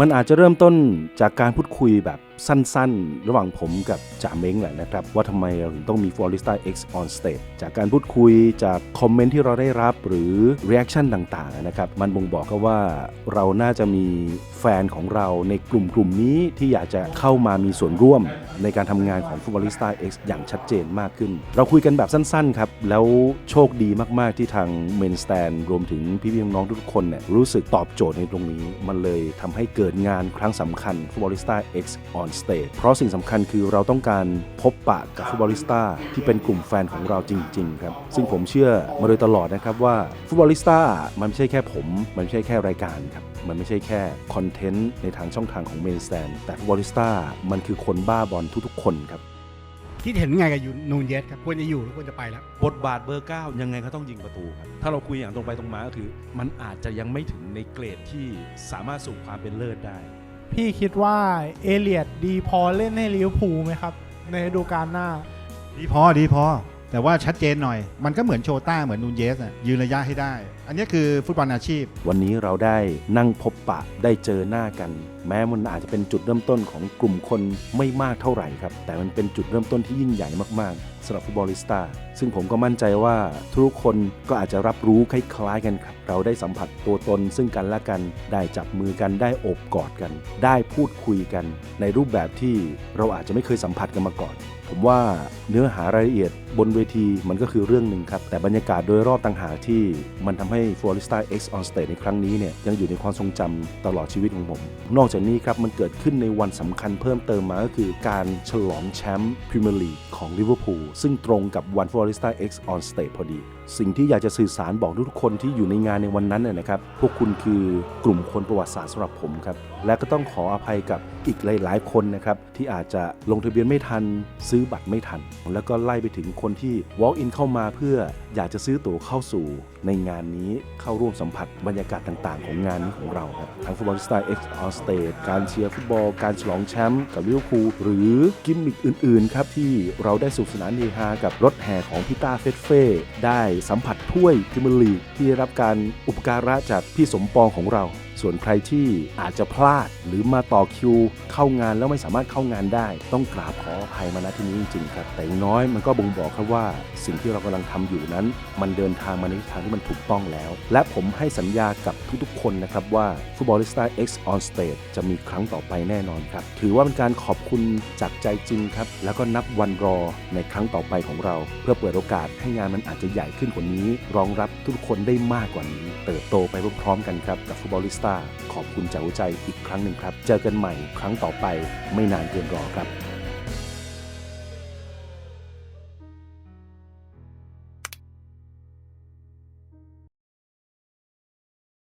มันอาจจะเริ่มต้นจากการพูดคุยแบบสั้นๆ ระหว่างผมกับจ่าเม้งแหละนะครับ ว่าทำไมเราถึงต้องมี f l o r i s t a X on stage จากการพูดคุยจากคอมเมนต์ที่เราได้รับหรือ reaction ต่างๆนะครับ มันบ่งบอกก็ว่าเราน่าจะมีแฟนของเราในกลุ่มกลุ่มนี้ที่อยากจะเข้ามามีส่วนร่วมในการทำงานของ f u t b o l i s t a X อย่างชัดเจนมากขึ้น เราคุยกันแบบสั้นๆครับ แล้วโชคดีมากๆที่ทาง Main Stand รวมถึงพี่ๆน้องๆทุกคนเนี่ยรู้สึกตอบโจทย์ในตรงนี้ มันเลยทำให้เกิดงานครั้งสำคัญ f u t b o l i s t a X on stage เพราะสิ่งสำคัญคือเราต้องการพบปะกับฟุตบอลิสต้าที่เป็นกลุ่มแฟนของเราจริงๆครับซึ่งผมเชื่อมาโดยตลอดนะครับว่าฟุตบอลิสต้ามันไม่ใช่แค่ผม มันไม่ใช่แค่รายการครับมันไม่ใช่แค่คอนเทนต์ในทางช่องทางของเมนสแตนแต่ฟุตบอลิสต้ามันคือคนบ้าบอลทุกๆ คนครับคิดเห็นไงกับยูนูนเยสครับควรจะอยู่หรือควรจะไปแล้วบทบาทเบอร์ 9 ยังไงก็ต้องยิงประตูครับถ้าเราคุยอย่างตรงไปตรงมาก็คือ มันอาจจะยังไม่ถึงในเกรดที่สามารถสู่ความเป็นเลิศได้ พี่คิดว่าเอเลียดดีพอเล่นให้ลิเวอร์พูลไหมครับ ในฤดูกาลหน้า ดีพอดีพอ แต่ว่าชัดเจนหน่อย มันก็เหมือนโชต้าเหมือนนูนเยสอะยืนระยะให้ได้ อันนี้คือฟุตบอลอาชีพ วันนี้เราได้นั่งพบปะได้เจอหน้ากัน แม้มันอาจจะเป็นจุดเริ่มต้นของกลุ่มคนไม่มากเท่าไหร่ครับ แต่มันเป็นจุดเริ่มต้นที่ยิ่งใหญ่มากๆสำหรับฟุตบอลิสตาซึ่งผมก็มั่นใจว่าทุกคนก็อาจจะรับรู้คล้ายๆกันครับ เราได้สัมผัสตัวตนซึ่งกันและกัน ได้จับมือกันได้โอบกอดกัน ได้พูดคุยกัน ในรูปแบบที่เราอาจจะไม่เคยสัมผัสกันมาก่อนผมว่าเนื้อหารายละเอียดบนเวทีมันก็คือเรื่องหนึ่งครับ แต่บรรยากาศโดยรอบต่างหากที่มันทำให้ f l o r i s t a X on Stage ในครั้งนี้เนี่ยยังอยู่ในความทรงจำตลอดชีวิตของผม นอกจากนี้ครับมันเกิดขึ้นในวันสำคัญเพิ่มเติมมาก็คือการฉลองแชมป์พรีเมียร์ลีกของลิเวอร์พูลซึ่งตรงกับวัน f l o r i s t a X on Stage พอดี สิ่งที่อยากจะสื่อสารบอกทุกคนที่อยู่ในงานในวันนั้นน่ยนะครับ พวกคุณคือกลุ่มคนประวัติศาสตร์สำหรับผมครับ และก็ต้องขออภัยกับอีกหลาย ๆ คนนะครับ ที่อาจจะลงทะเบียนไม่ทัน ซื้อบัตรไม่ทัน แล้วก็ไล่ไปถึงคนที่ walk in เข้ามาเพื่ออยากจะซื้อตั๋วเข้าสู่ในงานนี้เข้าร่วมสัมผัสบรรยากาศต่าง ๆ ของงานนี้ของเราครับทั้งฟุตบอลสไตล์ X on ต การเชียร์ฟุตบอล การฉลองแชมป์กับลิเวอร์พูลหรือกิมมิคอื่นๆครับที่เราได้สุขสนานเฮฮากับรถแห่ของพิต้าเฟสเฟ่ได้สัมผัสถ้วยพิมลีกที่ได้รับการอุปการะจากพี่สมปองของเรา ส่วนใครที่อาจจะพลาดหรือมาต่อคิว เข้างานแล้วไม่สามารถเข้างานได้ ต้องกราบขออภัยมาณที่นี้จริงๆครับ แต่อย่างน้อยมันก็บ่งบอกครับว่า สิ่งที่เรากำลังทำอยู่นั้น มันเดินทางมาในทิศทางที่มันถูกต้องแล้ว และผมให้สัญญากับทุกๆ คนนะครับว่า f u t b a l l i s t a X on Stage จะมีครั้งต่อไปแน่นอนครับ ถือว่าเป็นการขอบคุณจากใจจริงครับ แล้วก็นับวันรอในครั้งต่อไปของเรา เพื่อเปิดโอกาสให้งานมันอาจจะใหญ่ขึ้นกว่านี้ รองรับทุกคนได้มากกว่านี้ เติบโตไปพร้อมๆกันครับกับฟุตบอลลิสต้าขอบคุณจากหัวใจอีกครั้งหนึ่งครับ เจอกันใหม่ครั้งต่อไปไม่นานเกินรอครับ